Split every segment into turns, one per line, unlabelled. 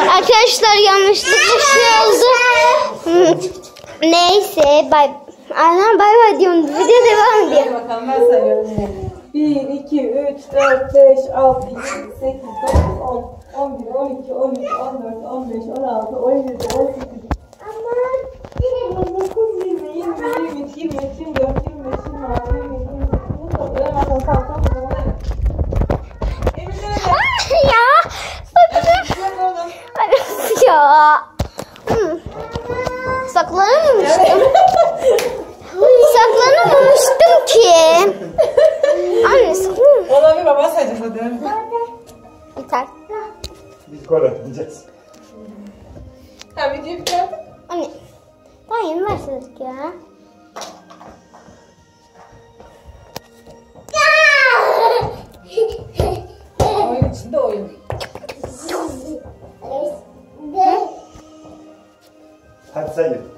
Arkadaşlar yanlışlıkla şey oldu. Neyse bay Aynen bay bay diyorum. Video devam ediyor. Hadi bakalım ben sayıyorum.
1, 2, 3, 4, 5, 6, 7, 8, 9, 10, 11, 12, 13, 14, 15, 16, 17, 18.
saklanamamıştım. saklanamamıştım ki. Anne saklanamamıştım.
Ona bir baba sayacağız hadi.
Yeter.
Biz gol atacağız.
Tabii videoyu
Anne. Ben yeni başladık ya.
oyun içinde oyun.
Hadi sayın.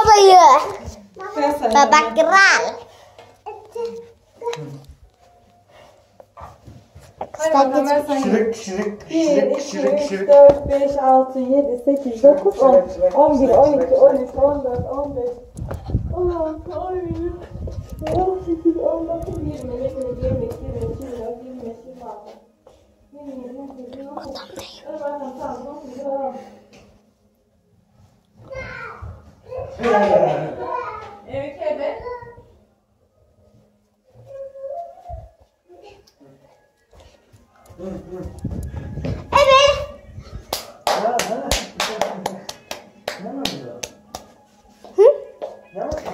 babayı. Baba kral. Hadi bakalım ben sayayım. Şırık şırık 1, şırık 2, şırık 3, şırık.
4, 5, 6, 7, 8, 9, 10, 11, 12, 13, 14, 15, 16, 17, 18, 19, 20, 21, 22, 23, 24, 25, 26,
27, 28, 29, 30,
Evet Hebe.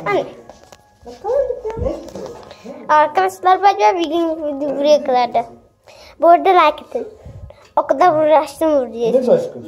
Evet. Arkadaşlar bence bir gün buraya kadar da. Bu arada like atın. O kadar uğraştım buraya. Ne başka?